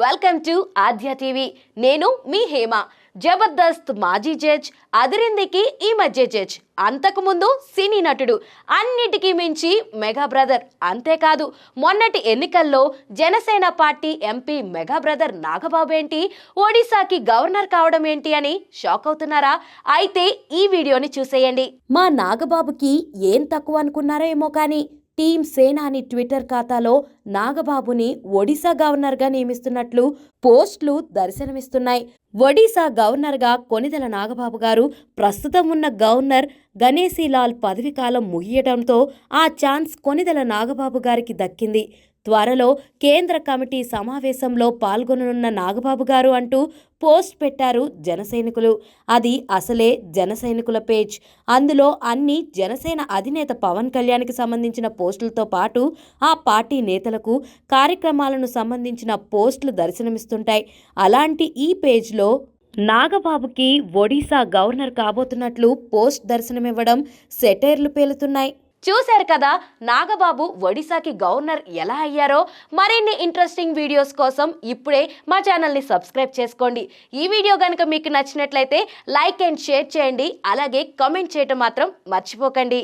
Welcome to Aadya TV. నేను మీ హేమ. జబర్దస్త్ మాజీ judge అదిరిందికి ఈ మధ్య జడ్జ్ అంతకుముందు సినీ నటుడు అన్నిటికీ మించి మెగా బ్రదర్ అంతేకాదు. మొన్నటి ఎన్నికల్లో Janasena party MP mega brother Nagababu ఏంటి ఒడిశాకి గవర్నర్ కావడం ఏంటి అని షాక్ అవుతున్నారా? అయితే ఈ వీడియోని చూసేయండి. మా నాగబాబుకి ఏం తక్కువ అనుకున్నారో ఏమో కానీ టీం సేనాని ట్విట్టర్ ఖాతాలో నాగబాబుని ఒడిశా గవర్నర్గా నియమిస్తున్నట్లు పోస్టులు దర్శనమిస్తున్నాయి. ఒడిశా గవర్నర్గా కొనిదెల నాగబాబు గారు ప్రస్తుతం ఉన్న గవర్నర్ గణేశీలాల్ పదవీకాలం ముగియడంతో ఆ ఛాన్స్ కొనిదెల నాగబాబు గారికి దక్కింది. త్వరలో కేంద్ర కమిటీ సమావేశంలో పాల్గొననున్న నాగబాబు గారు అంటూ పోస్ట్ పెట్టారు జనసైనికులు. అది అసలే జనసైనికుల పేజ్. అందులో అన్ని జనసేన అధినేత పవన్ కళ్యాణ్కి సంబంధించిన పోస్టులతో పాటు ఆ పార్టీ నేతలకు కార్యక్రమాలను సంబంధించిన పోస్టులు దర్శనమిస్తుంటాయి. అలాంటి ఈ పేజ్లో నాగబాబుకి ఒడిశా గవర్నర్ కాబోతున్నట్లు పోస్ట్ దర్శనమివ్వడం సెటైర్లు పేలుతున్నాయి. చూశారు కదా నాగబాబు ఒడిశాకి గవర్నర్ ఎలా అయ్యారో? మరిన్ని ఇంట్రెస్టింగ్ వీడియోస్ కోసం ఇప్పుడే మా ఛానల్ని సబ్స్క్రైబ్ చేసుకోండి. ఈ వీడియో కనుక మీకు నచ్చినట్లయితే లైక్ అండ్ షేర్ చేయండి. అలాగే కామెంట్ చేయటం మాత్రం మర్చిపోకండి.